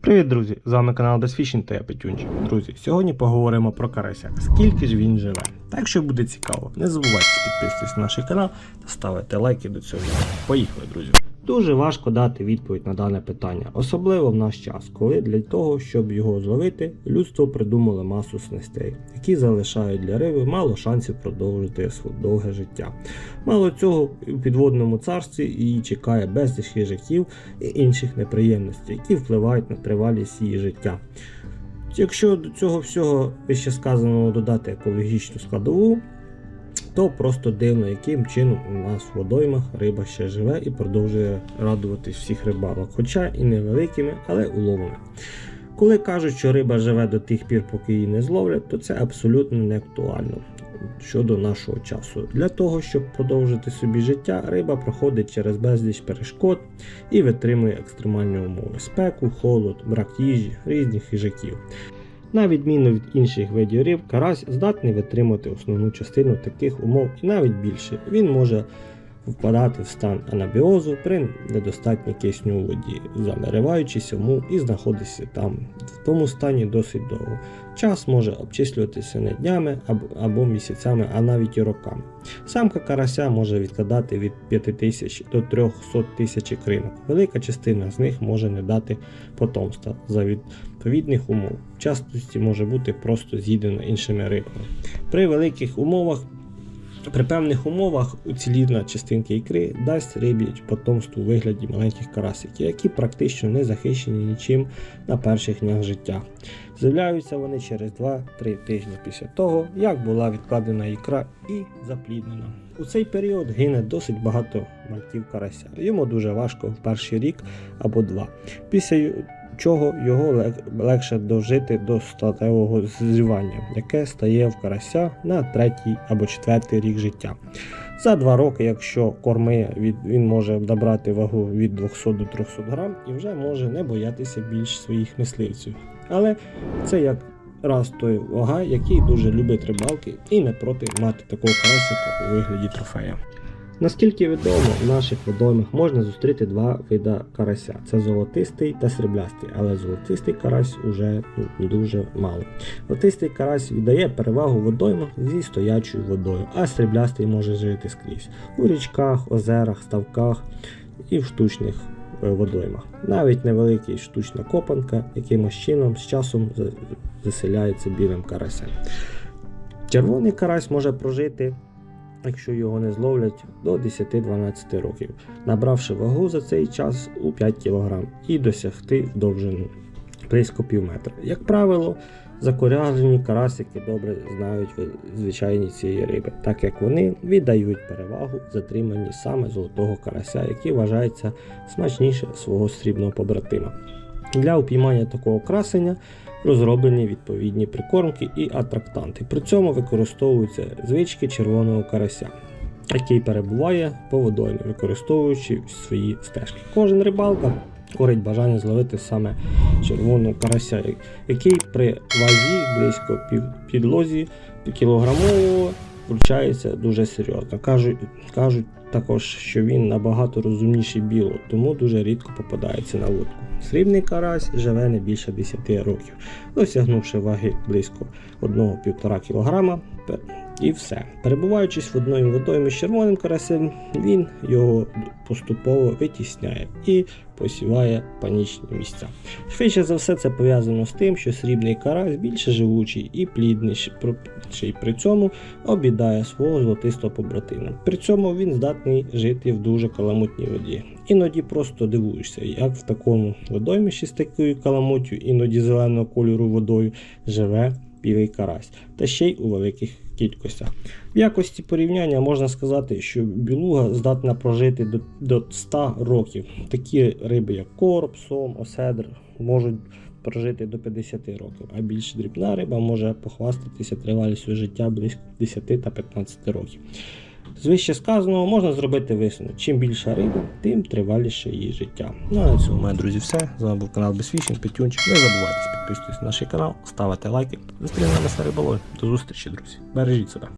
Привіт, друзі! З вами канал Безфішінг та я Петюнчик. Друзі, сьогодні поговоримо про карася. Скільки ж він живе? Та якщо буде цікаво, не забувайте підписуватись на наш канал та ставити лайки до цього. Поїхали, друзі! Дуже важко дати відповідь на дане питання, особливо в наш час, коли для того, щоб його зловити, людство придумало масу снастей, які залишають для риби мало шансів продовжити своє довге життя. Мало цього, у підводному царстві її чекає безліч хижаків і інших неприємностей, які впливають на тривалість її життя. Якщо до цього всього вище сказаного додати екологічну складову, то просто дивно, яким чином у нас в водоймах риба ще живе і продовжує радуватись всіх рибалок, хоча і невеликими, але уловами. Коли кажуть, що риба живе до тих пір, поки її не зловлять, то це абсолютно не актуально щодо нашого часу. Для того, щоб продовжити собі життя, риба проходить через безліч перешкод і витримує екстремальні умови: спеку, холод, брак їжі, різних хижаків. На відміну від інших видів риб, карась здатний витримати основну частину таких умов і навіть більше. Він може впадати в стан анабіозу при недостатній кисню у воді, замериваючись йому і знаходитися там в тому стані досить довго. Час може обчислюватися не днями або, місяцями, а навіть і роками. Самка карася може відкладати від 5000 до 300 тисяч кринок. Велика частина з них може не дати потомства за відповідних умов. В частості може бути просто з'їдена іншими рибами. При великих умовах при певних умовах уцілівна частинка ікри дасть рибі потомство у вигляді маленьких карасиків, які практично не захищені нічим на перших днях життя. З'являються вони через 2-3 тижні після того, як була відкладена ікра і запліднена. У цей період гине досить багато мальків карася. Йому дуже важко в перший рік або два. Після чого його легше дожити до статевого зрівання, яке стає в карася на третій або четвертий рік життя. За два роки, якщо корми він може набрати вагу від 200 до 300 грам і вже може не боятися більш своїх мисливців. Але це як раз той вага, який дуже любить рибалки і не проти мати такого карасика у вигляді трофея. Наскільки відомо, в наших водоймах можна зустріти два вида карася: це золотистий та сріблястий, але золотистий карась уже ну, дуже мало. Золотистий карась віддає перевагу водоймах зі стоячою водою, а сріблястий може жити скрізь у річках, озерах, ставках і в штучних е, водоймах. Навіть невеликий штучна копанка якимось чином з часом заселяється білим карасем. Червоний карась може прожити якщо його не зловлять до 10-12 років, набравши вагу за цей час у 5 кг і досягти довжину близько пів метра. Як правило, закоряжені карасики добре знають звичайні цієї риби, так як вони віддають перевагу затриманні саме золотого карася, який вважається смачніше свого срібного побратима. Для упіймання такого красення розроблені відповідні прикормки і атрактанти. При цьому використовуються звички червоного карася, який перебуває по водоймі, використовуючи свої стежки. Кожен рибалка корить бажання зловити саме червоного карася, який при вазі близько підлозі кілограмового вручається дуже серйозно. Кажуть, кажуть також, що він набагато розумніший білого, тому дуже рідко попадається на лодку. Срібний карась живе не більше 10 років, досягнувши ваги близько 1-1,5 кг. І все. Перебуваючись в одній водоймі з червоним карасем, він його поступово витісняє і посіває панічні місця. Швидше за все, це пов'язано з тим, що срібний карась більше живучий і плідніший, при цьому обідає свого золотистого побратима. При цьому він здатний жити в дуже каламутній воді. Іноді просто дивуєшся, як в такому водоймищі з такою каламуттю, іноді зеленого кольору водою живе білий карась, та ще й у великих кількостях. В якості порівняння можна сказати, що білуга здатна прожити до, до 100 років. Такі риби, як короб, сом, оседр, можуть прожити до 50 років, а більш дрібна риба може похвастатися тривалістю життя близько 10 та 15 років. З вище сказаного можна зробити висновок. Чим більша риба, тим триваліше її життя. Ну а на цьому, мої друзі, все. З вами був канал Безфішінг, Петюнчик. Не забувайте підписуватися на наш канал, ставити лайки. Зустрінемося на риболові. До зустрічі, друзі. Бережіть себе.